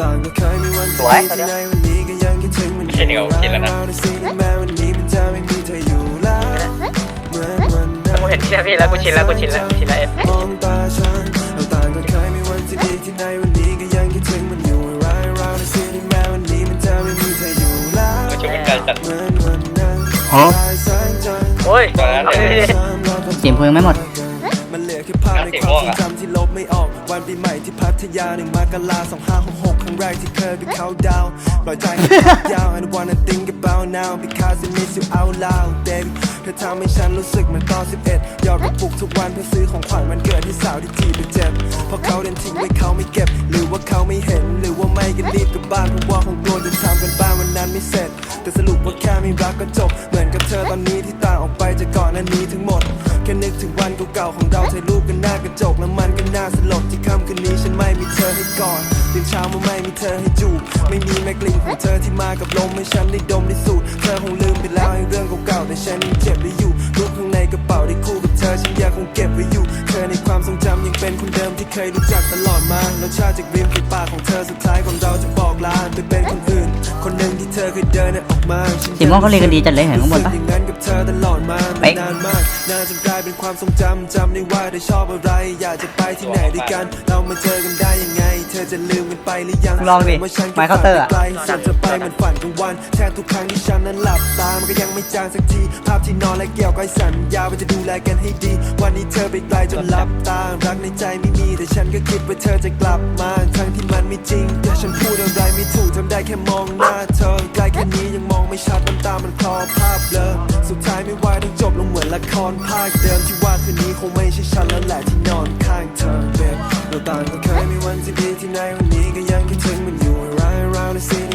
ต่างก็เคยมีวันสวยที่ไหนวันนี้ก็ยังคิดถึงมันเช่นเดียวกับคิดแล้วนะเราได้สิ่งที่แม้วันนี้มันจะไม่มีเธออยู่แล้วเหมือนวันนั้นกูเห็นพี่แล้วพี่แล้วกูชินแล้วกูชินแล้วชินแล้วมองตาฉันเราต่างก็เคยมีวันที่ดีที่ในวันนี้ก็ยังคิดถึงมันอยู่ร้ายเราในสิ่งที่แม้วันนี้มันจะไม่มีเธออยู่แล้วก็ช่วยกันกันจัดเหมือนวันนั้นฮะสายแสงจันทร์โอ้ยตอนนั้นเลยเสียงเพลงไม่หมด มันเหลือภาพในความทรงจำที่ลบไม่ออก วันปีใหม่ที่พัทยาหนึ่งมกราสองห้าหกหกครั้งแรกที่เคยไปเขาดาวปล่อยใจให้พักยาว and wanna think about now because I miss you out loud baby เธอทำให้ฉันรู้สึกเหมือนตอน11ยอดกระปุกทุกวันเพื่อซื้อของขวัญวันเกิดให้สาวที่จีบไปเจ็บเพราะเขาเดินทิ้งไว้เขาไม่เก็บ หรือว่าเขาไม่เห็น หรือว่าไม่ก็รีบกลับบ้านเพราะว่าคงกลัวจะทำกันบ้านวันนั้นไม่เสร็จ แต่สรุปว่าแค่ไม่รักก็จบ ค่ำคืนนี้ฉันไม่มีเธอให้กอดตื่นเช้ามาไม่มีเธอให้จูบไม่มีแม้กลิ่นของเธอที่มากับลมให้ฉันได้ดมได้สูดเธอคงลืมไปแล้วไอ้เรื่องเก่าๆแต่ฉันยังเจ็บไว้อยู่รูปข้างในกระเป๋าได้คู่กับเธอฉันยังคงเก็บไว้อยู่ เธอในความทรงจำยังเป็นคนเดิมที่เคยรู้จักตลอดมารสชาติจากริมฝีปากของเธอสุดท้ายของเราจะบอกลาไปเป็นคนอื่น คนหนึ่งที่เธอเคยเดินออกมาฉัเสียงว่าเขาเรียนกันดีจัดเลยเห็นข้างบนปะ รู้สึกอย่างนั้นกับเธอตลอดมาเป๊ะนานมาก นานจนกลายเป็นความทรงจำจำได้ว่าเธอชอบอะไร อยากจะไปที่ไหนด้วยกัน เรามาเจอกันได้ยังไง เธอจะลืมกันไปหรือยังลองดิว่าฉันไมค์เคาน์เตอร์อะ ไกลส่วนเธอไปมันฝันกลางวันแทบทุกครั้งที่ฉันนั้นหลับตามันก็ยังไม่จางสักที ภาพที่นอนและเกี่ยวกับสัญญาว่าจะดูแลกันให้ดี วันนี้เธอไปไกลจนหลับตารักในใจไม่มีแต่ฉันก็คิดว่าเธอจะกลับมาทั้งที่มันไม่จริงแต่ฉันพูดอะ ได้แค่มองหน้าเธอได้แค่นี้ยังมองไม่ชัดน้ำตามันคลอภาพเลยสุดท้ายไม่ไหวต้องจบลงเหมือนละครภาคเดิมที่ว่าคืนนี้คงไม่ใช่ฉันแล้วแหละที่นอนข้างเธอเบบเราต่างก็เคยมีวันที่ดีที่ไหนวันนี้ก็ยังคิดถึงมันอยู่ให้ร้ายราวในสิ่